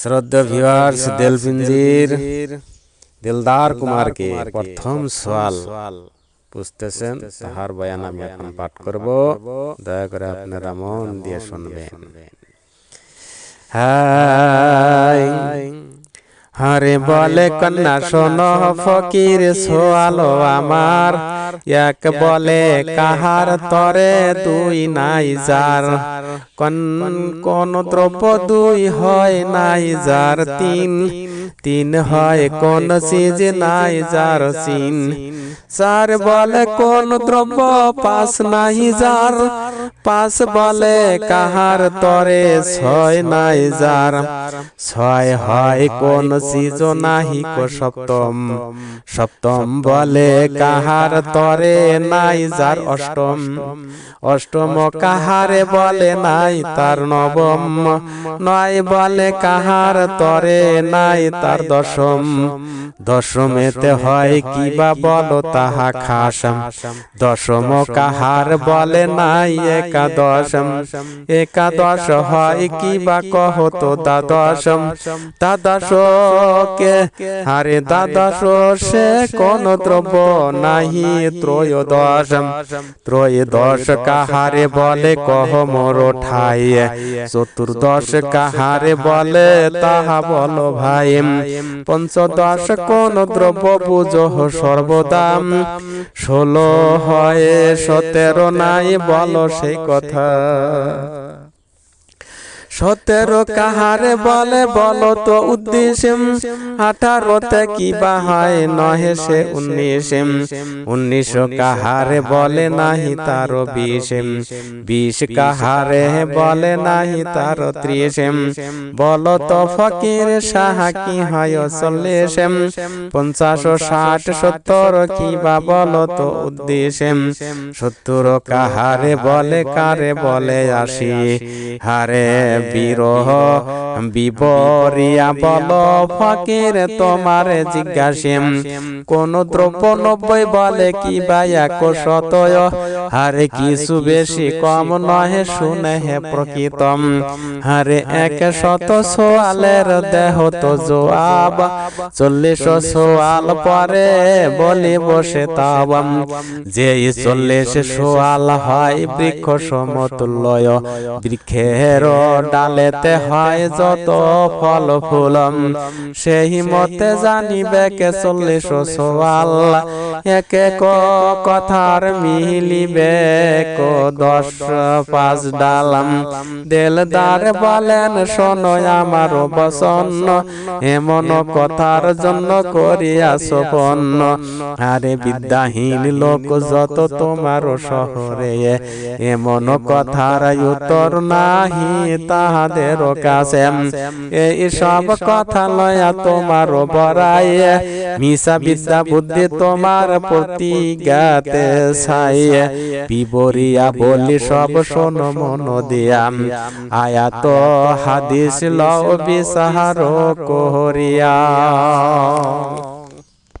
শ্রদ্ধা ভিউয়ার্স দেলপিঞ্জির দিলদার কুমারকে প্রথম সওয়াল বুঝতেছেন? তাহার বয়ান আমি এখন পাঠ করব। দয়া করে আপনারা মন দিয়ে শুনবেন। হাই হরে বলে কন্যা শোনো ফকির সোয়ালো আমার। এক বলে কাহার তরে দুই নাই যার? কন কোন দ্রব্য দুই হয় নাই যার? তিন। তিন হয় কোন সিজ নাই যার সিন? চার বলে কোন দ্রব্য পাঁচ নাই যার? পাঁচ বলে কাহার তরে ছয় নাই যার ছয় হয় কোন সিজ নাহি কো সপ্তম। সপ্তম। বলে কাহার তরে নাই যার অষ্টম। অষ্টম। কাহারে বলে নাই তার নবম। নয় বলে কাহার তরে নাই তার দশম। দশমেতে হয় কিবা বলো তাহা খাসম। দশম কাহার বলে নাই একাদশম। একাদশ হয় কিবা কহ তো দ্বাদশম। দ্বাদশ কে আরে দ্বাদশ সে কোন দ্রব্য নাহি ত্রয়োদশম। ত্রয়োদশ কাহারে বলে কহ মোর ঠাই। চতুর্দশ কাহারে বলে তাহা বল ভাই। পঞ্চদশ কোন দ্রব্য বুঝো সর্বদাম। ষোলো হয় সতেরো নাই বলো সেই কথা সতেরো কাহারে বলে বলো তো উদ্দেশ্য আঠারোতে কিবা হয় নহে সে উনিশ উনিশ কাহারে বলে নাহি তার বিশ বিশ কাহারে বলে নাহি তার ত্রিশ বলো তো ফকির সাহা কি হয় চল্লিশ পঞ্চাশ ষাট সত্তর কিবা বলো তো উদ্দেশ্য সত্তর কাহারে বলে কারে বলে আসি। হারে বিরহ বিবরিয়া বল, ফকির তোমার জিজ্ঞাসিম কোন দ্রব্য নব্বই বলে কি বা এক হারে কিছু বেশি কম নহে শুনে প্রকৃতম হারে এক শত সোয়ালের দেহ তো জোয়াব, চল্লিশ সোয়াল পরে বলি বসে তাবাম যে চল্লিশ সোয়াল হয় বৃক্ষ সমতুল্য, বৃক্ষের ডালেতে হয় যত ফল ফুলম সেই মতে জানিবে কে চল্লিশ সোয়াল। এক এক কথার মিলিবে কো দশ পাঁচ ডালাম। দেলদার বলেন, শোনো আমার বসন এমন কথার জন্য করিয়াছ পন্ন আরে বিদ্যাহীন লোক, যত তোমার শহরে এমন কথার উত্তর নাহি তাহাদের কাছে এই সব কথা লয়া তোমার বরাই মিশা বিদ্যা বুদ্ধি তোমার প্রতি গাতে ছাই বিবরিয়া বলি সব শোন মন দিয়া আয়াত হাদিস লও বিসাহার কোহরিয়া।